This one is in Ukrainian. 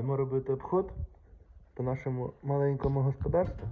Йдемо робити обход по нашому маленькому господарству.